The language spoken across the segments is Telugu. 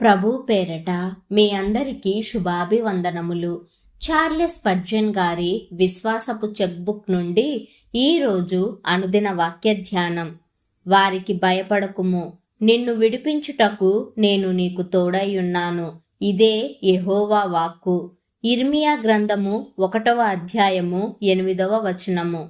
ప్రభు పేరట మీ అందరికీ శుభాభివందనములు. చార్లెస్ పర్జన్ గారి విశ్వాసపు చెక్బుక్ నుండి ఈరోజు అనుదిన వాక్య ధ్యానం. వారికి భయపడకుము. నిన్ను విడిపించుటకు నేను నీకు తోడైయున్నాను ఇదే యెహోవా వాక్కు. ఇర్మియా గ్రంథము ఒకటవ అధ్యాయము ఎనిమిదవ వచనము.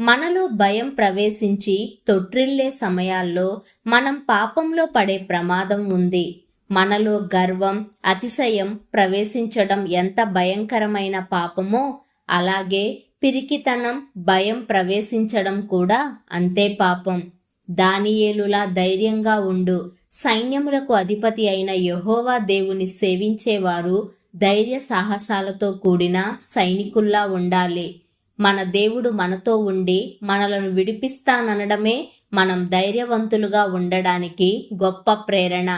మనలో భయం ప్రవేశించి తొట్రిల్లే సమయాల్లో మనం పాపంలో పడే ప్రమాదం ఉంది. మనలో గర్వం అతిశయం ప్రవేశించడం ఎంత భయంకరమైన పాపమో అలాగే పిరికితనం భయం ప్రవేశించడం కూడా అంతే పాపం. దానియేలులా ధైర్యంగా ఉండు. సైన్యములకు అధిపతి అయిన యహోవా దేవుని సేవించేవారు ధైర్య సాహసాలతో కూడిన సైనికుల్లా ఉండాలి. మన దేవుడు మనతో ఉండి మనలను విడిపిస్తాననడమే మనం ధైర్యవంతులుగా ఉండడానికి గొప్ప ప్రేరణ.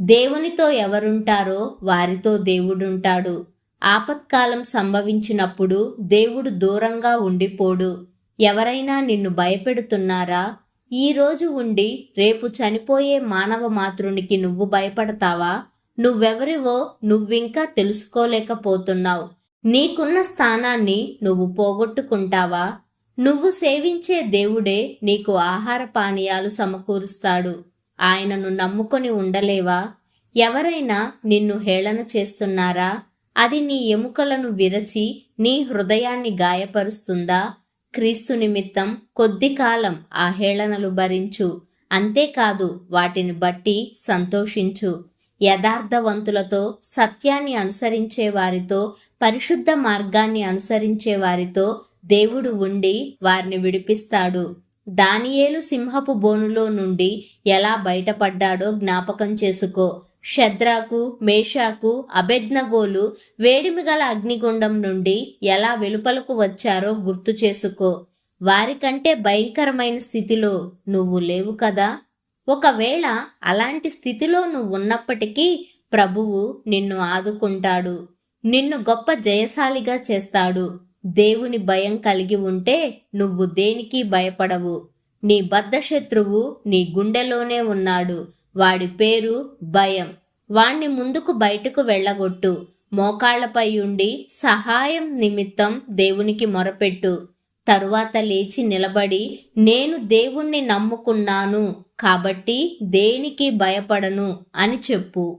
దేవునితో ఎవరుంటారో వారితో దేవుడుంటాడు. ఆపత్కాలం సంభవించినప్పుడు దేవుడు దూరంగా ఉండిపోడు. ఎవరైనా నిన్ను భయపెడుతున్నారా? ఈరోజు ఉండి రేపు చనిపోయే మానవ మాతృనికి నువ్వు భయపడతావా? నువ్వెవరివో నువ్వింకా తెలుసుకోలేకపోతున్నావు. నీకున్న స్థానాన్ని నువ్వు పోగొట్టుకుంటావా? నువ్వు సేవించే దేవుడే నీకు ఆహార పానీయాలు సమకూరుస్తాడు. ఆయనను నమ్ముకొని ఉండలేవా? ఎవరైనా నిన్ను హేళన చేస్తున్నారా? అది నీ ఎముకలను విరచి నీ హృదయాన్ని గాయపరుస్తుందా? క్రీస్తు నిమిత్తం కొద్ది కాలం ఆ హేళనలు భరించు. అంతేకాదు వాటిని బట్టి సంతోషించు. యథార్థవంతులతో సత్యాన్ని అనుసరించే వారితో పరిశుద్ధ మార్గాన్ని అనుసరించే వారితో దేవుడు ఉండి వారిని విడిపిస్తాడు. దానియేలు సింహపు బోనులో నుండి ఎలా బయటపడ్డాడో జ్ఞాపకం చేసుకో. షద్రాకు మేషాకు అబెద్నగోలు వేడిమిగల అగ్నిగుండం నుండి ఎలా వెలుపలకు వచ్చారో గుర్తు చేసుకో. వారికంటే భయంకరమైన స్థితిలో నువ్వు లేవు కదా? ఒకవేళ అలాంటి స్థితిలో నువ్వు ఉన్నప్పటికీ ప్రభువు నిన్ను ఆదుకుంటాడు. నిన్ను గొప్ప జయశాలిగా చేస్తాడు. దేవుని భయం కలిగి ఉంటే నువ్వు దేనికి భయపడవు? నీ బద్ధశత్రువు నీ గుండెలోనే ఉన్నాడు. వాడి పేరు భయం. వాణ్ణి ముందుకు బయటకు వెళ్ళగొట్టు. మోకాళ్ళపై ఉండి సహాయం నిమిత్తం దేవునికి మొరపెట్టు. తరువాత లేచి నిలబడి నేను దేవుణ్ణి నమ్ముకున్నాను కాబట్టి దేనికి భయపడను అని చెప్పు.